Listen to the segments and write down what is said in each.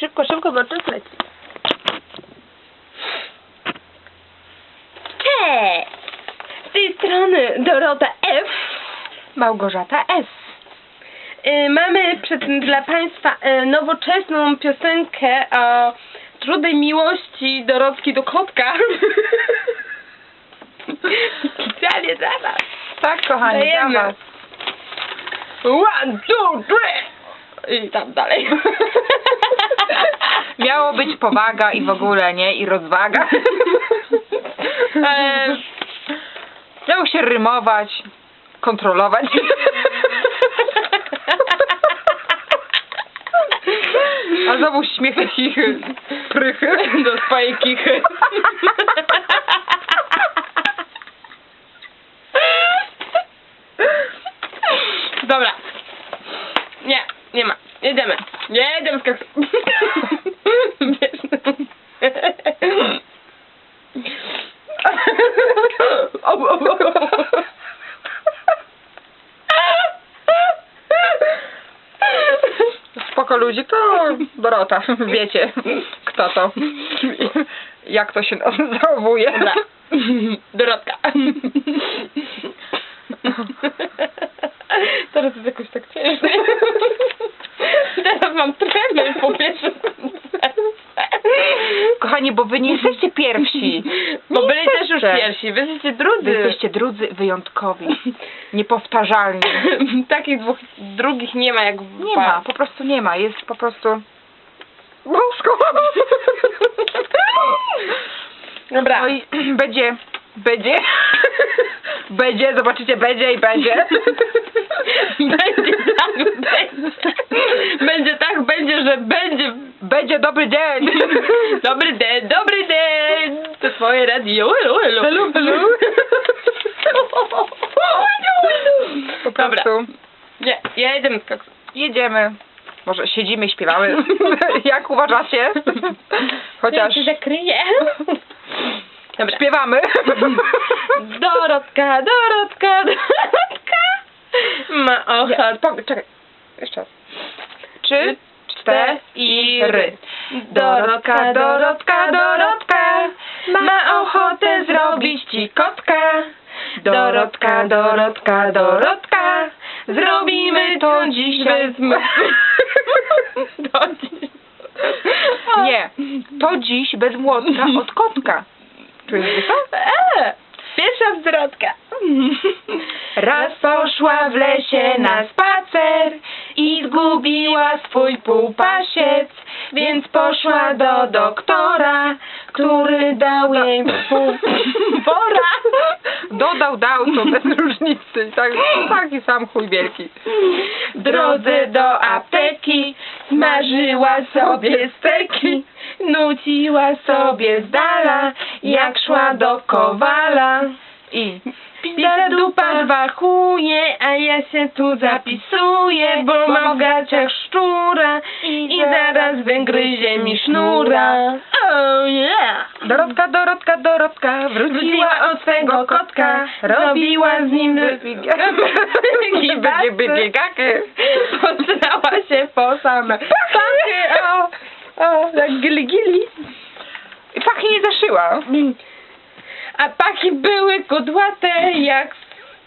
Szybko, szybko, bo czas leci. Cześć! Z tej strony Dorota F. Małgorzata S. Y, mamy przed, dla Państwa y, nowoczesną piosenkę o trudnej miłości Dorotki do kotka. Specjalnie dla Was. Tak, kochani, Dajemy. dla was. One, two, three! I tam dalej. Miało być powaga i w ogóle, nie? I rozwaga. E, miało się rymować, kontrolować. A znowu śmiechy, chichy, prychy. Do swojej kichy. Dobra. Nie, nie ma. Jedziemy. Jedziemy z kaksu. Spoko ludzi, to Dorota, wiecie kto to, jak to się zachowuje. Dobra. Dorotka. Teraz jest jakoś tak ciężko. Teraz mam tremę po pierwsze. Kochani, bo wy nie jesteście pierwsi. Bo byli też już pierwsi. Wy jesteście drudzy. Wy jesteście drudzy, wyjątkowi, niepowtarzalni. Takich dwóch drugich nie ma jak w Nie ma, po prostu nie ma, jest po prostu... Bosko! Dobra. No i będzie, będzie, będzie, zobaczycie, będzie i będzie. Będzie tak, będzie. Będzie tak, będzie, że będzie. Będzie dobry dzień. Dobry dzień, dobry dzień. To twoje radio. Hello, hello. Hello, hello. Po Dobra. prostu Nie, jedziemy z kaksu. jedziemy. Może siedzimy i śpiewamy. Jak uważacie? Chociaż Ja się zakryję. Dobra. śpiewamy. Dorotka, Dorotka, Dorotka. Ma ochotę. spoko- czekaj. Jeszcze raz. Trzy, cztery. Dorotka, Dorotka, Dorotka ma ochotę zrobić ci kotka. Dorotka, Dorotka, Dorotka zrobimy to dzisiaj. To dziś. Nie, to dziś bez młotka od kotka. Czujesz to? E, Pierwsza wzrotka. Raz poszła w lesie na spacer i zgubiła swój półpasiec, więc poszła do doktora, który dał jej pół wora. Dodał, dał, to bez różnicy. Tak, taki sam chuj wielki. Drodze do apteki smażyła sobie steki, nuciła sobie z dala, jak szła do kowala. I Pizda dupa wachuje, a ja się tu zapisuję, bo mam w gaciach szczura i zaraz wygryzie mi sznura. Oh yeah! Dorotka, Dorotka, Dorotka Wróciła od swego kotka, robiła z nim Będzie biegaki. Poznała się po same pachy, o, o, jak gili gili. I pachy nie zaszyła. A paki były kudłate jak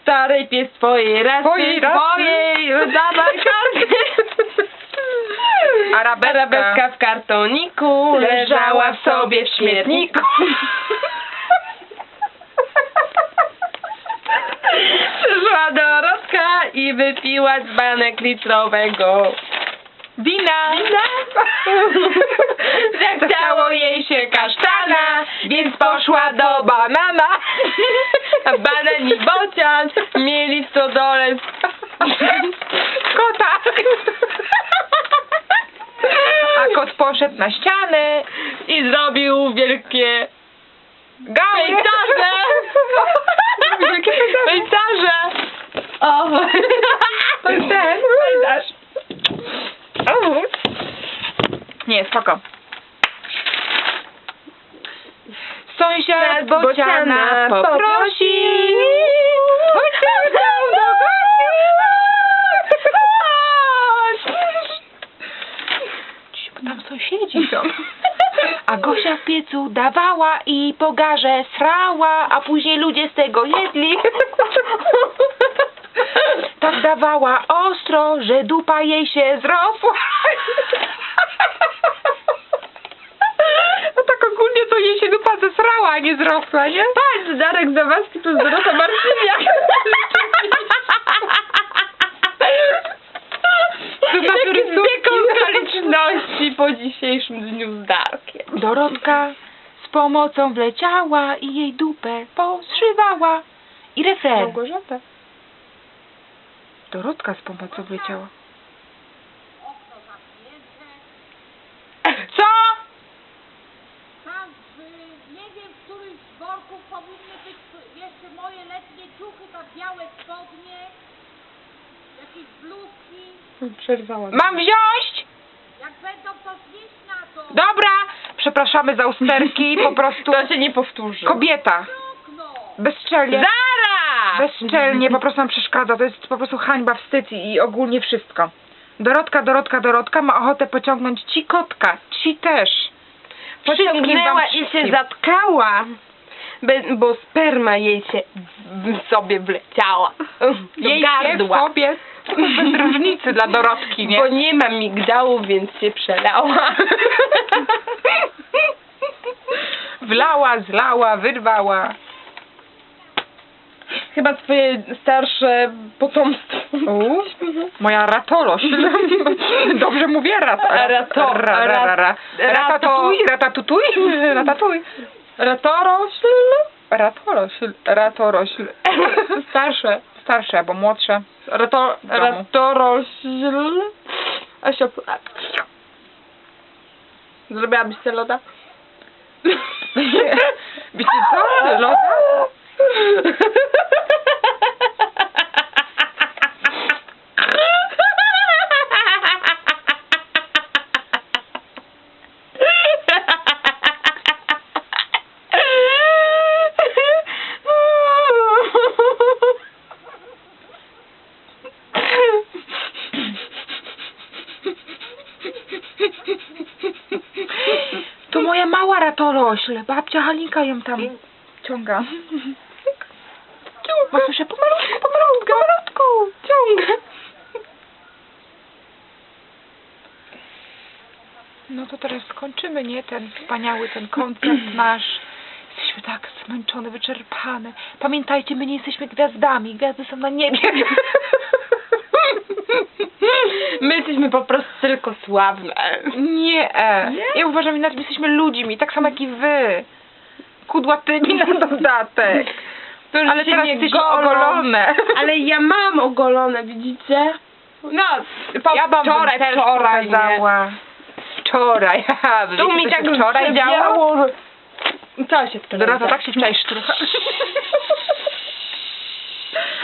starej pies twojej rasy, Twojej rasy. twojej karty. Arabeska. Arabeska w kartoniku leżała w sobie w śmietniku. Przyszła Dorotka i wypiła dzbanek litrowego Wina. Zachciało jej się kasztana, więc poszła do banana. A banan i bocian mieli w stodole Kota. A kot poszedł na ścianę. i zrobił wielkie pejzaże. Wielkie. Pejzaże. O. To jest ten. Pejzaż. O. Nie, spoko. Sąsiad bociana poprosi. Do Chodź. tam sąsiedzi są. A Gosia w piecu dawała i po garze srała, a później ludzie z tego jedli. Tak dawała ostro, że dupa jej się zrosła. No tak ogólnie to jej się dupa nie zrosła, nie? Patrz, Darek Zawadzki to Marcyniak. Zobaczy Jakie dwie okoliczności po dzisiejszym dniu z Darkiem. Dorotka z pomocą wleciała i jej dupę poszywała. I refren. Małgorzata. Dorotka z pomocą wleciała. Co? Tam w, nie wiem, w którymś z worków powinny być jeszcze moje letnie ciuchy, tak białe spodnie, jakieś bluzki. Przerwałam. Mam wziąć? Jak będą, to znieść na to. Dobra. Przepraszamy za usterki, po prostu To się nie powtórzy. kobieta. Okno. Bezczelnie. Zara! Bezczelnie po prostu nam przeszkadza. To jest po prostu hańba, wstyd i i ogólnie wszystko. Dorotka, Dorotka, Dorotka ma ochotę pociągnąć ci kotka. Ci też. Pociągnęła i się wszystkim. zatkała, bo sperma jej się w sobie wleciała. Do Jej gardła. w sobie. Bez różnicy dla Dorotki, nie? Bo nie ma migdałów, więc się przelała. Wlała, zlała, wyrwała. Chyba twoje starsze potomstwo. U, moja ratolość. Dobrze mówię? Rat, rat, Rato- ra, ra, ra, ra. rato- Ratatuj, ratatutuj, ratatuj. Ratorośl? Ratorośl, ratorośl. Starsze. Starsze albo młodsze. Rato, ratorośl? Asia, zrobiłabyś sobie loda? Wiecie co? Loda? moja mała ratorośl. Babcia Halinka ją tam ciąga. Słyszę pomalutku, pomalutku, pomalutku. Ciąga. No to teraz skończymy, nie? Ten wspaniały, ten koncert nasz. Jesteśmy tak zmęczone, wyczerpane. Pamiętajcie, my nie jesteśmy gwiazdami. Gwiazdy są na niebie. My jesteśmy po prostu tylko sławne. Nie. Ja uważam, inaczej jesteśmy ludźmi, tak samo jak i wy. Kudłatymi na dodatek. To już Ale teraz nie golą. ogolone. Ale ja mam ogolone, widzicie? No, po, ja wam wczoraj, też wczoraj, nie? pokazała. Wczoraj, haha. wy Tu mi tak wczoraj działo? że... Co się wczoraj Dorota, tak się wczoraj szturcha.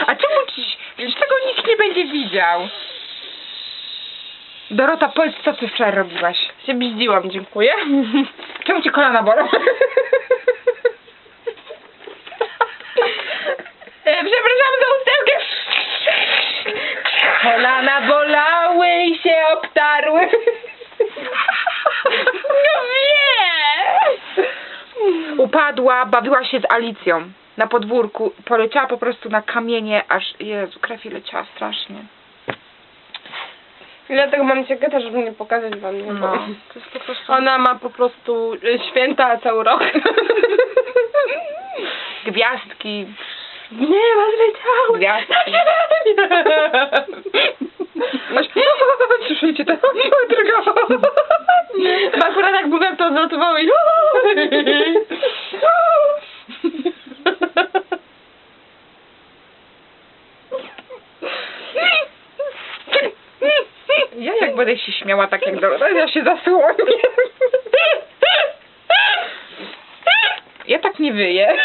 A czemu ci, czego nikt nie będzie widział? Dorota, powiedz, co ty wczoraj robiłaś? Się bździłam, dziękuję. Czemu ci kolana bolą? E, Przepraszam za usterkę. Kolana bolały i się obtarły. No nie! Upadła, bawiła się z Alicją na podwórku. Poleciała po prostu na kamienie, aż Jezu, krew jej leciała strasznie. I dlatego mam ciekawę, żeby nie pokazać wam. Nie No, to jest po prostu... Ona ma po prostu e, święta cały rok. Gwiazdki. Nie, ma zleciały. Gwiazdki. Masz... Słyszycie to? Druga. Bo akurat jak mówię, to odnotowało Ja jak będę się śmiała tak jak Dorota, ja się zasłonię. Ja tak nie wyję.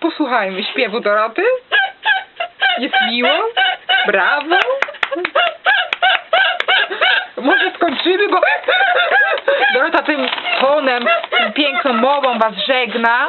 Posłuchajmy śpiewu Doroty. Jest miło. Brawo. Może skończymy, bo Dorota tym tonem, tym piękną mową was żegna.